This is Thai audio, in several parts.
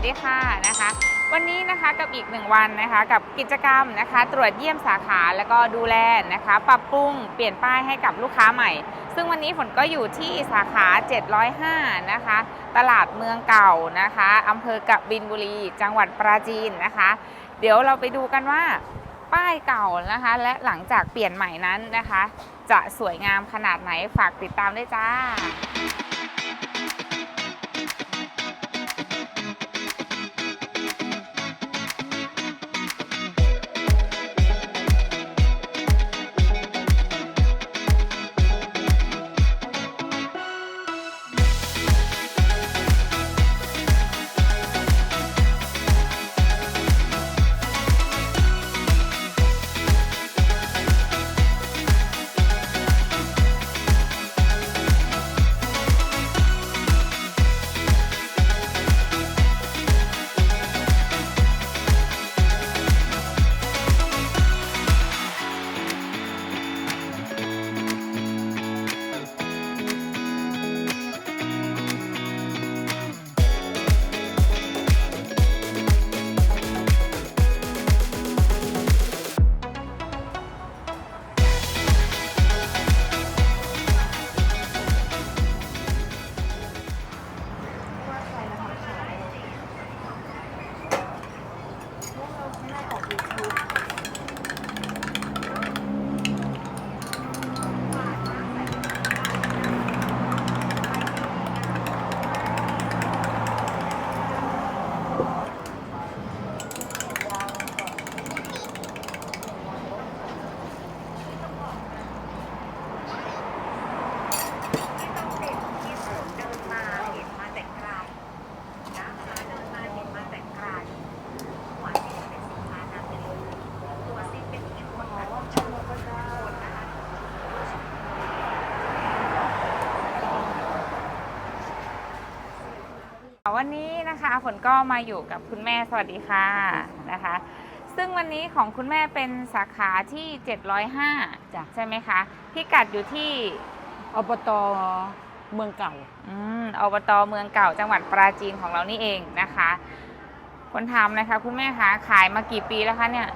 สดีค่ะนะคะ วันนี้นะคะกับอีกหนึ่งวันนะคะกับกิจกรรมนะคะ ตรวจเยี่ยมสาขาแล้วก็ดูแลนะคะ ปรับปรุงเปลี่ยนป้ายให้กับลูกค้าใหม่ ซึ่งวันนี้ฝนก็อยู่ที่สาขา 705 นะคะ ตลาดเมืองเก่านะคะอำเภอกบินบุรี จังหวัดปราจีนนะคะ เดี๋ยวเราไปดูกันว่าป้ายเก่านะคะ และหลังจากเปลี่ยนใหม่นั้นนะคะ จะสวยงามขนาดไหนฝากติดตามด้วยจ้า วันนี้นะคะฝนก็มาอยู่กับคุณแม่สวัสดีค่ะนะคะ ซึ่งวันนี้ของคุณแม่เป็นสาขาที่ 705 จ้ะ ใช่ไหมคะพิกัดอยู่ที่อบตเมืองเก่า อืมอบตเมืองเก่าจังหวัดปราจีนของเรานี่เองนะคะคนทำนะคะ คุณแม่คะขายมากี่ปีแล้วคะเนี่ย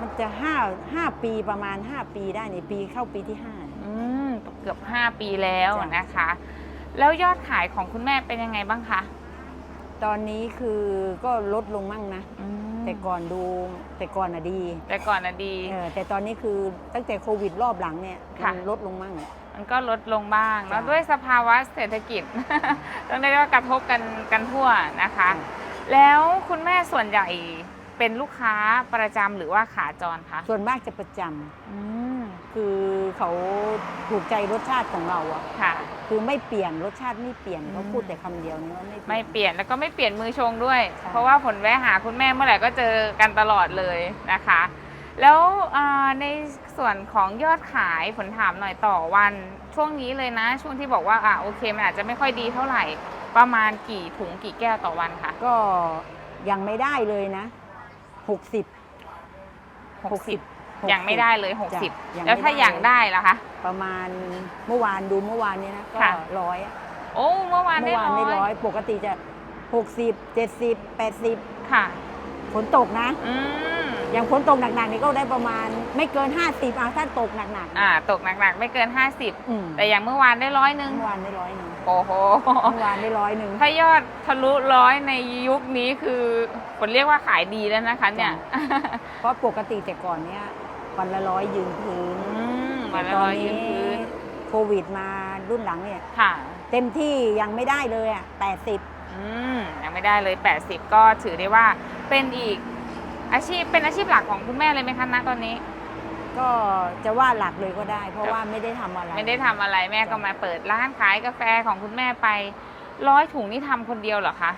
มันจะห้าห้าปีประมาณ5ปีได้ในปีเข้าปีที่ห้า อืมเกือบ 5 ปีแล้วจ้ะ นะคะ แล้วยอดขายของคุณแม่เป็นยังไงบ้างคะ ตอนนี้คือก็ลดลงมั่งนะ อืมแต่ก่อนดูแต่ก่อนอะดีแต่ก่อนนะดี เออแต่ตอนนี้คือตั้งแต่โควิดรอบหลังเนี่ยค่ะมันลดลงมั่ง มันก็ลดลงบ้างแล้วจ้ะด้วยสภาวะเศรษฐกิจ ต้องได้ว่ากระทบกันกันทั่วนะคะจ้ะแล้วคุณแม่ส่วนใหญ่เป็นลูกค้าประจำหรือว่าขาจรคะส่วนมากจะประจำอืมคือเขาถูกใจรสชาติของเราอะค่ะ คือไม่เปลี่ยนรสชาติไม่เปลี่ยนอืมเขาพูดแต่คำเดียวนี้ว่าไม่ไม่เปลี่ยนแล้วก็ไม่เปลี่ยนมือชงด้วยใช่เพราะว่าผลแวะหาคุณแม่เมื่อไหร่ก็เจอกันตลอดเลยนะคะ แล้วอ่าในส่วนของยอดขายผลถามหน่อยต่อวันช่วงนี้เลยนะ ช่วงที่บอกว่าอะโอเคมันอาจจะไม่ค่อยดีเท่าไหร่ ประมาณกี่ถุงกี่แก้วต่อวันคะก็ยังไม่ได้เลยนะหกสิบหกสิบ60 ยังไม่ได้เลยจ้ะยัง60ไม่แล้วถ้าได้อย่างได้ล่ะคะ ประมาณเมื่อวานดูเมื่อวานนี้นะก็ค่ะ ร้อยอะโอ้เมื่อวานได้เมื่อวานได้ร้ร้ออยยปกติจะหกสิบเจ็ดสิบแปดสิบค่ะฝนตกนะ อืมอย่างฝนตกหนักๆนี่ก็ได้ประมาณไม่เกินห้าสิบอะถ้าตกหนักๆอ่าตกหนักๆ ไม่เกินอืม50แต่อย่างเมื่อวานได้ร้อยหนึ่งเมื่อวานได้ร้อยหนึ่งโอ้โห เมื่อวานได้ร้อยหนึ่ง ถ้ายอดทะลุร้อยในยุคนี้คือผลเรียกว่าขายดีแล้วนะคะเนี่ย เพราะปกติแต่ก่อนเนี้ยวันละร้อยยืนพื้นอื มวันละตอร้นอยยืนี้นพื้นโควิดมารุ่นหลังเนี่ย ค่ะ เต็มที่ยังไม่ได้เลยอะแปดสิบอืมยังไม่ได้เลย 80 ก็ถือได้ว่าเป็นอีกอาชีพเป็นอาชีพหลักของคุณแม่เลยไหมคะณตอนนี้ ก็จะว่าหลักเลยก็ได้ เพราะว่าไม่ได้ทำอะไร ไม่ได้ทำอะไรแม่ก็มาเปิดร้านขายกาแฟของคุณแม่ไปร้อยถุงนี่ทำคนเดียวเหรอคะ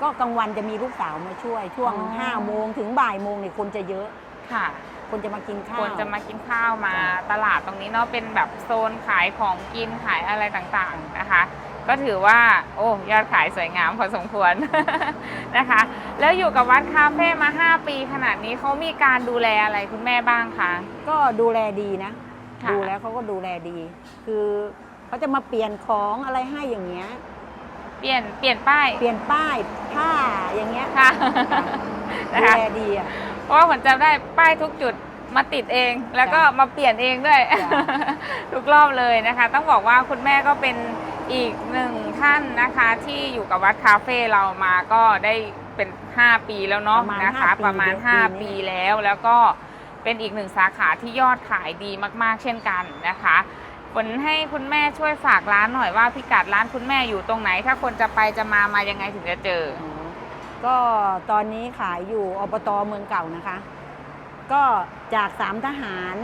ก็กลางวันจะมีลูกสาวมาช่วยช่วงอ๋อห้าโมงถึงบ่ายโมงเนี่ยคนจะเยอะ ค่ะ คนจะมากินข้าวควรจะมากินข้าวมาจ้ะตลาดตรงนี้เนาะเป็นแบบโซนขายของกินขายอะไรต่างๆนะคะ ก็ถือว่า โอ้ยอดขายสวยงามพอสมควร นะคะ แล้วอยู่กับวัดคาเฟ่มา 5 ปีขนาดนี้เขามีการดูแลอะไรคุณแม่บ้างคะก็ดูแลดีนะค่ะดูแล้วเขาก็ดูแลดี คือเขาจะมาเปลี่ยนของอะไรให้อย่างเงี้ยเปลี่ยนเปลี่ยนป้าย เปลี่ยนป้ายผ้าอย่างเงี้ยค่ะดูนะคะแลดีอะ เพราะว่าผมจำได้ป้ายทุกจุดมาติดเอง แล้วก็จ้ะมาเปลี่ยนเองด้วย จ้ะ ทุกรอบเลยนะคะ ต้องบอกว่าคุณแม่ก็เป็นอีกหนึ่งท่านนะคะ ที่อยู่กับวัดคาเฟ่เรามาก็ได้เป็น 5 ปีแล้วเนาะประมาณนะคะ ห้าปีประมาณ เดี๋ยวปีนี้5ปีแล้วแล้วก็เป็นอีกหนึ่งสาขาที่ยอดขายดีมาก ๆ เช่นกันนะคะฝนให้คุณแม่ช่วยฝากร้านหน่อยว่าพิกัดร้านคุณแม่อยู่ตรงไหน ถ้าคนจะไปจะมามายังไงถึงจะเจอ ก็ตอนนี้ขายอยู่อบตเมืองเก่านะคะ ก็จากสามทหาร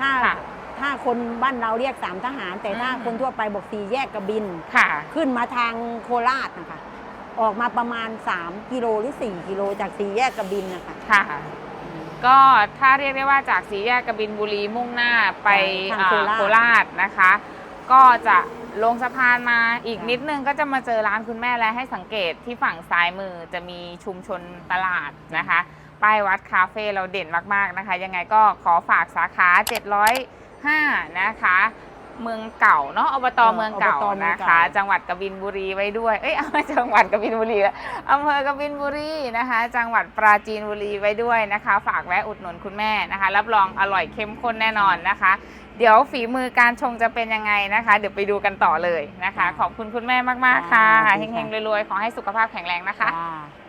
ถ้าค่ะถ้าคนบ้านเราเรียกสามทหาร แต่ถ้าอืม คนทั่วไปบอกสี่แยกกระบิน ค่ะขึ้นมาทางโคราชนะคะ ออกมาประมาณ 3 กิโลหรือ 4 กิโลจากสี่แยกกระบินนะคะค่ะ ก็ถ้าเรียกได้ว่าจากสีแยกกบินบุรีมุ่งหน้าไปทางอ่าโคราช โคราชนะคะ ก็จะ ลงสะพานมาอีกนิดนึงก็จะมาเจอร้านคุณแม่และให้สังเกตที่ฝั่งซ้ายมือจะมีชุมชนตลาดนะคะ ป้ายวัดคาเฟ่เราเด่นมากๆนะคะ ยังไงก็ขอฝากสาขา 705 นะคะ เมืองเก่าเนาะอบตเออเมืองเก่าอบตเมืองนะเก่า คะ จังหวัดกบินบุรีไว้ด้วย เอ้ยเอาไม่จังหวัดกบินบุรีละอำเภอกบินบุรีนะคะ จังหวัดปราจีนบุรีไว้ด้วยนะคะ ฝากแวะอุดหนุนคุณแม่นะคะ รับรองอร่อยเข้มข้นแน่นอนนะคะ เดี๋ยวฝีมือการชงจะเป็นยังไงนะคะ เดี๋ยวไปดูกันต่อเลยนะคะ ขอบคุณคุณแม่มากๆค่ะค่ะเฮงๆรวยๆขอให้สุขภาพแข็งแรงนะคะ จ้า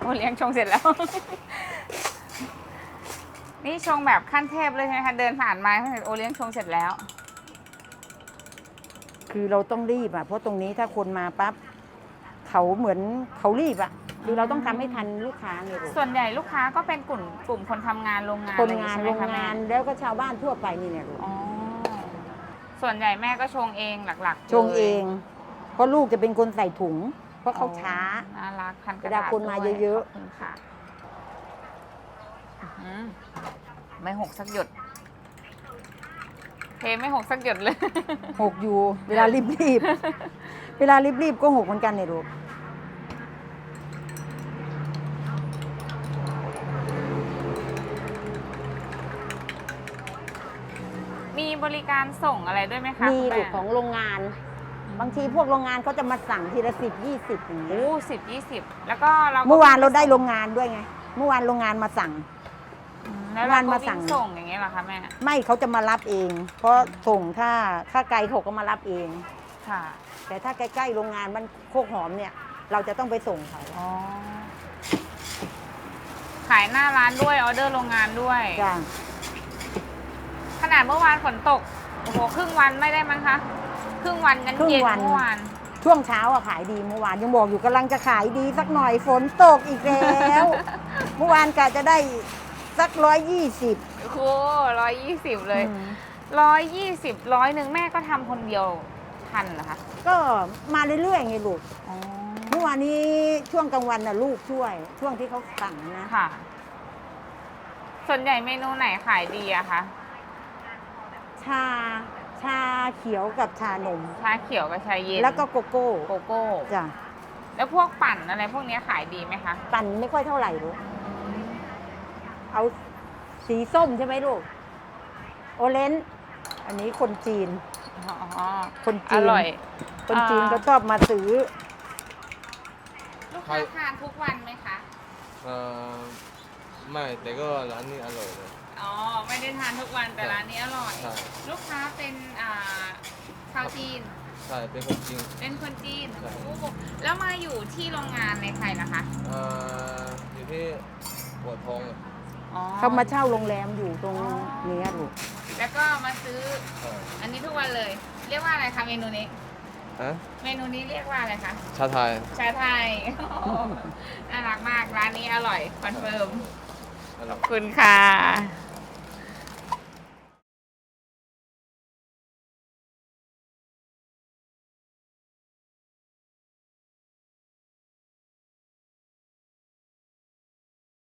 โอ้โอเลี้ยงชงเสร็จแล้ว นี่ชงแบบขั้นเทพเลยใช่ไหมคะเดินผ่านมาเห็นโอเลี้ยงชงเสร็จแล้ว คือเราต้องรีบอะ เพราะตรงนี้ถ้าคนมาปั๊บเขาเหมือนเขารีบอะคือเราต้องทำให้ทันลูกค้าไงลูกส่วนใหญ่ลูกค้าก็เป็นกลุ่มกลุ่มคนทำงานโรงงานคนอะไรอย่งานใช่ไหโรมงคะแม่งานแล้วก็ชาวบ้านทั่วไปนี่เนี่ยลูกอ๋อส่วนใหญ่แม่ก็ชงเองหลักๆชงเอง เพราะลูกจะเป็นคนใส่ถุง เพราะเขาอ๋อช้า น่ารักพันกระเวลาดาษคนมาด้วยเยอะๆ ขบคุณค่ะอื้อหือไม่หกสักหยดเทไม่หกสักหยดเลย หกอยู่ เวลารีบรีบๆเวลารีบรีบๆก็หกเหมือนกันเนี่ยลูกมีบริการส่งอะไรด้วยไหมคะมีคุณแลูกของโรงงาน บางทีพวกโรงงานเขาจะมาสั่งทีละสิบยี่สิบอย่างเงี้โอ้ยสิบยี่สิบแล้วก็เราก็เมื่อวานเราได้โรงงานด้วยไง เมื่อวานโรงงานมาสั่ง อืมแล้วเรางานก็มาวิ่สั่งงส่งอย่างเงี้ยเหรอคะแม่ไม่เขาจะมารับเอง เพราะส่งถ้าถ้าไกลเขาก็มารับเอง ค่ะแต่ถ้าใกล้ๆโรงงานมันโคกหอมเนี่ย เราจะต้องไปส่งเขาอ๋อขายหน้าร้านด้วยออเดอร์โรงงานด้วย จ้าขนาดเมื่อวานฝนตกโอ้โหครึ่งวันไม่ได้มั้งคะ ครึ่งวันกันเย็นเมื่อวาน ช่วงเช้าอะขายดีเมื่อวานยังบอกอยู่กำลังจะขายดีสักหน่อยฝนตกอีกแล้ว เมื่อวานกะจะได้สักร้อยยี่สิบโอ้โหร้อยยี่สิบเลยร้อยยี่สิบร้อยหนึ่งแม่ก็ทำคนเดียวทันเหรอคะก็มาเรื่อยๆไงลูกอ๋อเมื่อวานนี้ช่วงกลางวันน่ะลูกช่วย ช่วงที่เขาสั่งนะค่ะ ส่วนใหญ่เมนูไหนขายดีอะคะชา ชาเขียวกับชานม ชาเขียวกับชาเย็นแล้วก็โกโก้โกโก้จ้ะแล้วพวกปั่นอะไรพวกเนี้ยขายดีไหมคะปั่นไม่ค่อยเท่าไหร่ลูกเอาสีส้มใช่ไหมลูกโอเลนจ์อันนี้คนจีนอ๋อคนอจีนร่อย คนจีนอ่าก็ชอบมาซื้อ ลูกค้าทานทุกวันไหมคะเอ่อไม่แต่ก็ร้านนี้อร่อยเลย อ๋อ ไม่ได้ทานทุกวันแต่ร้านนี้อร่อย ใช่ ลูกค้าเป็นอ่าชาวจีน ใช่เป็นคนจริง เป็นคนจีนใช่ โอ้โหแล้วมาอยู่ที่โรงงานในไทยนะคะ เอ่ออยู่ที่หัวทองอะอ๋อ เขามาเช่าโรงแรมอยู่ตรงเนี้ยลูกแล้วก็มาซื้อใช่อันนี้ทุกวันเลย เรียกว่าอะไรคะเมนูนี้ ฮะเมนูนี้เรียกว่าอะไรคะ ชาไทยชาไทยโอ้โหน่ารักมาก ร้านนี้อร่อยคอนเฟิร์มอขร่ออบยคุณค่ะ